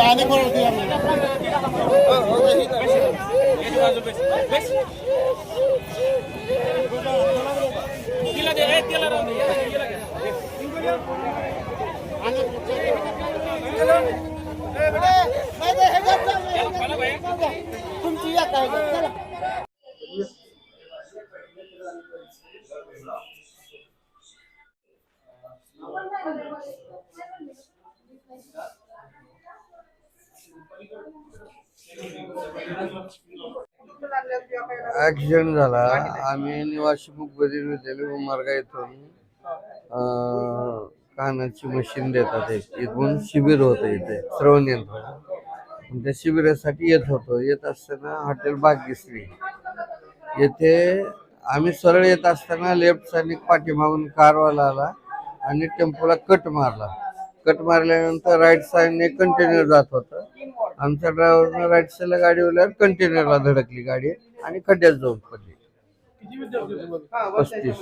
आने को दिया तुमची या काय? ऍक्सिडेंट झाला. आम्ही निवासी मुखबधीर विद्यालय उमरगा इथून कानाची मशीन देतात इथून शिबिर होतं इथे श्रवण यंत्र. त्या शिबिरासाठी येत होतो. येत असताना हॉटेल भाग्यश्री. येथे आम्ही सरळ येत असताना लेफ्ट साईड पाठीमागून कारवाला आला आणि टेम्पोला कट मारला. कट मारल्यानंतर राईट साईडने कंटेनर जात होतं. आमच्या ड्रायव्हरनं राईट साईडला गाडी ओल्यावर कंटेनरला धडकली गाडी आणि खड्ड्यात जाऊन पडली. पस्तीस.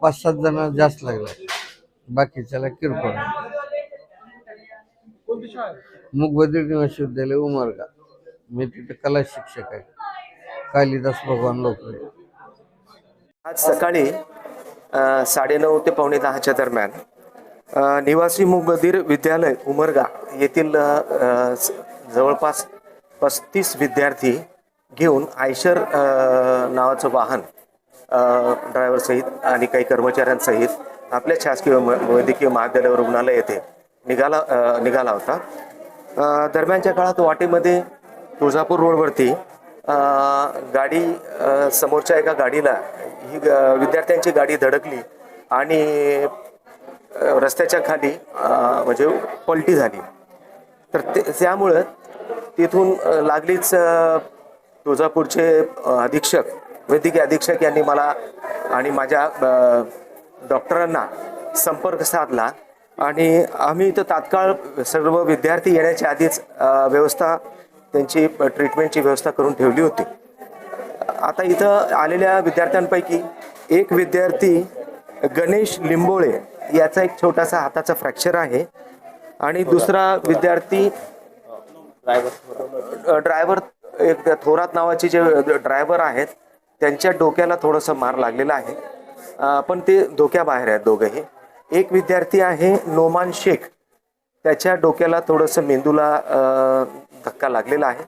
पाच सात जण जास्त लागले. बाकीच्याला किरकोळ. मुखबधीर निवासी विद्यालय उमरगा. मी तिथे कला शिक्षक आहे. कालिदास भगवान लोकरे. आज सकाळी साडेनऊ ते पावणे दहाच्या दरम्यान. निवासी मुबधीर विद्यालय उमरगा येथील स- जवळपास पस्तीस विद्यार्थी घेऊन आयशर नावाचं वाहन ड्रायव्हरसहित आणि काही कर्मचाऱ्यांसहित आपल्या शासकीय म- वैद्यकीय महाविद्यालय रुग्णालय येथे निघाला निघाला होता. दरम्यानच्या काळात वाटेमध्ये तुळजापूर रोडवरती गाडी समोरच्या एका गाडीला ही विद्यार्थ्यांची गाडी धडकली आणि रस्त्याच्या खाली म्हणजे पलटी झाली. तर ते त्यामुळं तिथून लागलीच तुळजापूरचे अधीक्षक वैद्यकीय अधीक्षक यांनी मला आणि माझ्या डॉक्टरांना संपर्क साधला आणि आम्ही इथं तात्काळ सर्व विद्यार्थी येण्याच्या आधीच व्यवस्था त्यांची ट्रीटमेंटची व्यवस्था करून ठेवली होती. आता इथं आलेल्या विद्यार्थ्यांपैकी एक विद्यार्थी गणेश लिंबोळे याचा एक छोटासा हाताचा फ्रॅक्चर आहे आणि दुसरा विद्यार्थी ड्रायव्हर एक थोरात नावाचे जे ड्रायव्हर आहेत त्यांच्या डोक्याला थोडंसं मार लागलेला आहे. पण ते धोक्याबाहेर आहेत दोघंही. एक विद्यार्थी आहे नोमान शेख. त्याच्या डोक्याला थोडंसं मेंदूला धक्का लागलेला आहे.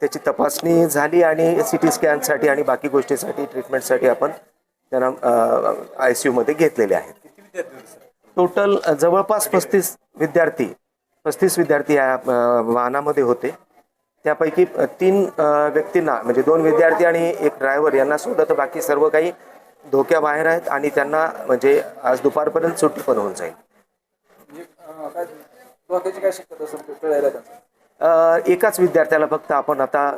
त्याची तपासणी झाली आणि सी टी स्कॅनसाठी आणि बाकी गोष्टीसाठी ट्रीटमेंटसाठी आपण त्यांना आय सी यूमध्ये घेतलेले आहेत. टोटल जवळपास पस्तीस विद्यार्थी पस्तीस विद्यार्थी या वाहनामध्ये होते. त्यापैकी तीन व्यक्तींना म्हणजे दोन विद्यार्थी आणि एक ड्रायव्हर यांना सोडलं तर बाकी सर्व काही धोक्याबाहेर आहेत आणि त्यांना म्हणजे आज दुपारपर्यंत सुट्टी पण होऊन जाईल. अ, एकाच विद्यार्थ्याला फक्त आपण आता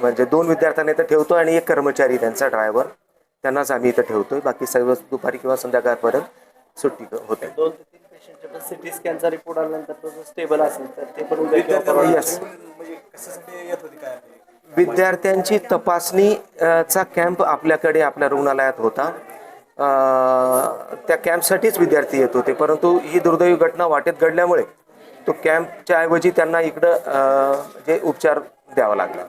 म्हणजे दोन विद्यार्थ्यांना इथं ठेवतो आणि एक कर्मचारी त्यांचा ड्रायव्हर त्यांनाच आम्ही इथं ठेवतोय. बाकी सर्व दुपारी किंवा संध्याकाळपर्यंत सुट्टी होते. दोन ते तीन पेशंटचे पण सिटी स्कॅनचा रिपोर्ट आल्यानंतर तो स्टेबल असेल तर ते पण उद्या किंवा परवा Yes. विद्यार्थ्यांची तपासणी चा कॅम्प आपल्याकडे आपल्या रुग्णालयात होता. त्या कॅम्पसाठीच विद्यार्थी येत होते. परंतु ही दुर्दैवी घटना वाटेत घडल्यामुळे तो कॅम्पच्या ऐवजी त्यांना इकडं जे उपचार द्यावा लागला.